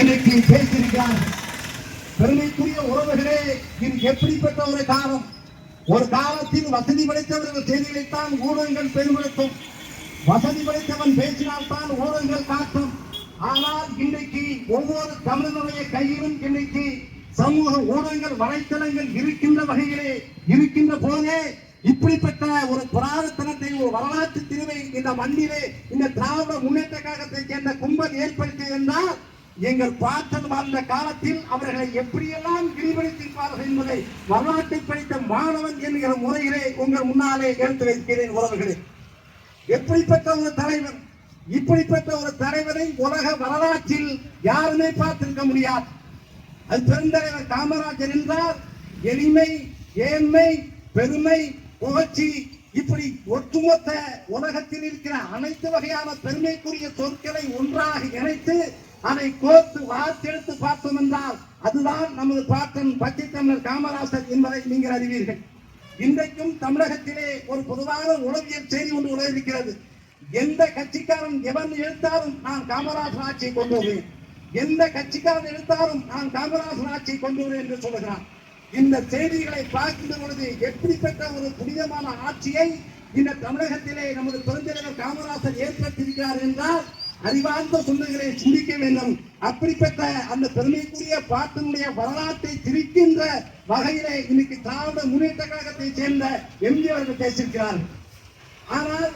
இன்றைக்கு பேசியிருக்கிறார். பெருமைக்குரிய உறவுகளே இது எப்படிப்பட்ட ஒரு காலம்? ஒரு காலத்தில் வசதி படைத்தவர்கள் செய்திகளைத்தான் ஊடகங்கள் பெருமைப்படுத்தும் வசதி படைத்தவன் பேசினால்தான் ஊடகங்கள் காட்டும். ஆனால் இன்றைக்கு ஒவ்வொரு தமிழனுடைய கையிலும் இன்றைக்கு சமூக ஊடகங்கள் வலைத்தளங்கள் இருக்கின்ற வகையிலே இருக்கின்ற போதே இப்படிப்பட்ட ஒரு புராணத்தனத்தை ஒரு வரலாற்று திருவை இந்த மண்ணிலே இந்த திராவிட முன்னேற்ற கழகத்தை சேர்ந்த கும்பல் ஏற்படுத்தியது என்றால் எங்கள் பார்த்தது வாழ்ந்த காலத்தில் அவர்களை எப்படியெல்லாம் கிரிவடித்திருப்பார்கள் என்பதை வரலாற்றை படித்த மாணவன் என்கிற முறையிலே உங்கள் முன்னாலே எடுத்து வைக்கிறேன் உறவுகளே. எப்படிப்பட்ட ஒரு தலைவன் இப்படிப்பட்ட ஒரு தலைவரை உலக வரலாற்றில் யாருமே பார்த்திருக்க முடியாது. அது பெருந்தலைவர் காமராஜர் என்றால் எளிமை ஏழ்மை பெருமை புகழ்ச்சி இப்படி ஒட்டுமொத்த உலகத்தில் இருக்கிற அனைத்து வகையான பெருமைக்குரிய சொற்களை ஒன்றாக இணைத்து அதை கோர்த்து வார்த்தெடுத்து பார்த்தோம் என்றால் அதுதான் நமது பாட்டன் பச்சை தமிழர் காமராசர் என்பதை நீங்கள் அறிவீர்கள். இன்றைக்கும் தமிழகத்திலே ஒரு பொதுவான உளவியல் செய்தி ஒன்று உலகிருக்கிறது. எந்த கட்சிக்காரன் எவன் எழுத்தாலும் நான் காமராஜர் ஆட்சியை கொண்டு வருவேன். எந்த கட்சிக்காரன் எழுத்தாலும் நான் காமராஜர் ஆட்சியை கொண்டு வருவேன் என்று சொல்லுகிறான். இந்த செய்திகளை பார்க்கின்ற பொழுது எப்படிப்பட்ட ஒரு புனிதமான ஆட்சியை இந்த தமிழகத்திலே நமது பெருந்தலைவர் காமராசர் ஏற்படுத்தியிருக்கிறார் என்றால் அறிவார்ந்த சொந்தங்களை சிந்திக்க வேண்டும். அப்படிப்பட்ட அந்த பெருமைக்குரிய பாட்டினுடைய வரலாற்றை திரிக்கின்ற வகையிலே இன்னைக்கு திராவிட முன்னேற்ற கழகத்தை சேர்ந்த எம்பி அவர்கள் பேசியிருக்கிறார். ஆனால்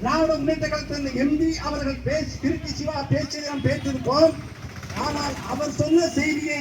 திராவிட முன்னேற்ற கழகத்தின் எம்பி அவர்கள் பேசி திருச்சி சிவா பேச்சு நாம் பேசியிருப்போம். ஆனால் அவர் சொன்ன செய்தியை